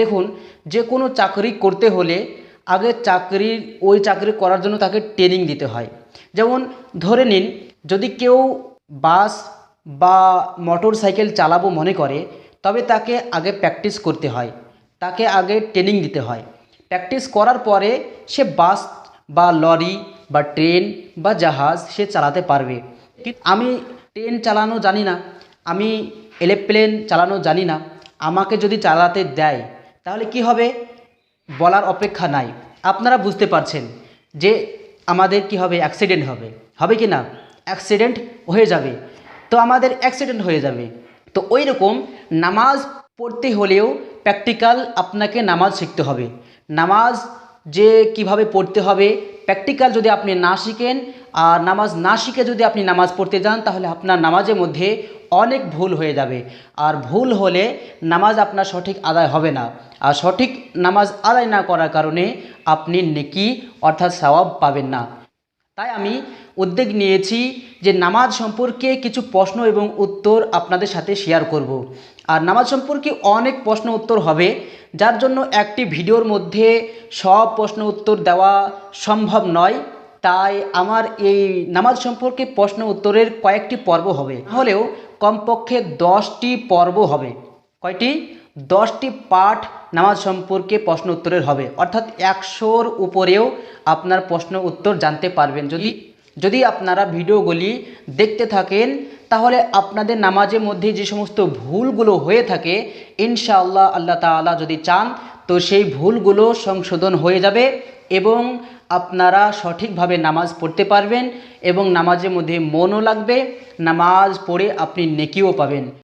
দেখুন, যে কোনো চাকরি করতে হলে আগে চাকরির ওই চাকরি করার জন্য তাকে ট্রেনিং দিতে হয়। যেমন, ধরে নিন, যদি কেউ বাস বা মোটর সাইকেল চালাবো মনে করে, তবে তাকে আগে প্র্যাকটিস করতে হয়। তাকে আগে ট্রেনিং দিতে হয়। প্র্যাকটিস করার পরে সে বাস বা লরি বা ট্রেন বা জাহাজ সে চালাতে পারবে। আমি ট্রেন চালানো জানি না, আমি এরোপ্লেন চালানো জানি না। আমাকে যদি চালাতে দেয় তাহলে কি হবে? বলার অপেক্ষা নাই। আপনারা বুঝতে পারছেন যে আমাদের কি হবে? অ্যাক্সিডেন্ট হবে। হবে কি না? অ্যাক্সিডেন্ট হয়ে যাবে। তো আমাদের অ্যাক্সিডেন্ট হয়ে যাবে। তো ওই রকম নামাজ পড়তে হলেও প্র্যাকটিক্যাল আপনাকে নামাজ শিখতে হবে। নামাজ যে কীভাবে পড়তে হবে প্র্যাকটিক্যাল যদি আপনি না শিখেন, আর নামাজ না শিখে যদি আপনি নামাজ পড়তে যান, তাহলে আপনার নামাজের মধ্যে অনেক ভুল হয়ে যাবে। আর ভুল হলে নামাজ আপনার সঠিক আদায় হবে না। আর সঠিক নামাজ আদায় না করার কারণে আপনি নেকি অর্থাৎ সওয়াব পাবেন না। তাই আমি উদ্যোগ নিয়েছি যে নামাজ সম্পর্কে কিছু প্রশ্ন এবং উত্তর আপনাদের সাথে শেয়ার করব। আর নামাজ সম্পর্কে অনেক প্রশ্ন উত্তর হবে, যার জন্য একটি ভিডিওর মধ্যে সব প্রশ্ন উত্তর দেওয়া সম্ভব নয়। তাই আমার এই নামাজ সম্পর্কে প্রশ্ন উত্তরের কয়েকটি পর্ব হবে। হলেও কমপক্ষে দশটি পর্ব হবে। কয়টি? দশটি পাঠ নামাজ সম্পর্কে প্রশ্ন উত্তরের হবে। অর্থাৎ একশোর উপরেও আপনার প্রশ্ন উত্তর জানতে পারবেন। যদি যদি আপনারা ভিডিওগুলি দেখতে থাকেন, তাহলে আপনাদের নামাজের মধ্যে যে সমস্ত ভুলগুলো হয়ে থাকে, ইনশাআল্লাহ আল্লাহ তাআলা যদি চান, তো সেই ভুলগুলো সংশোধন হয়ে যাবে এবং আপনারা সঠিকভাবে নামাজ পড়তে পারবেন এবং নামাজের মধ্যে মনও লাগবে, নামাজ পড়ে আপনি নেকিও পাবেন।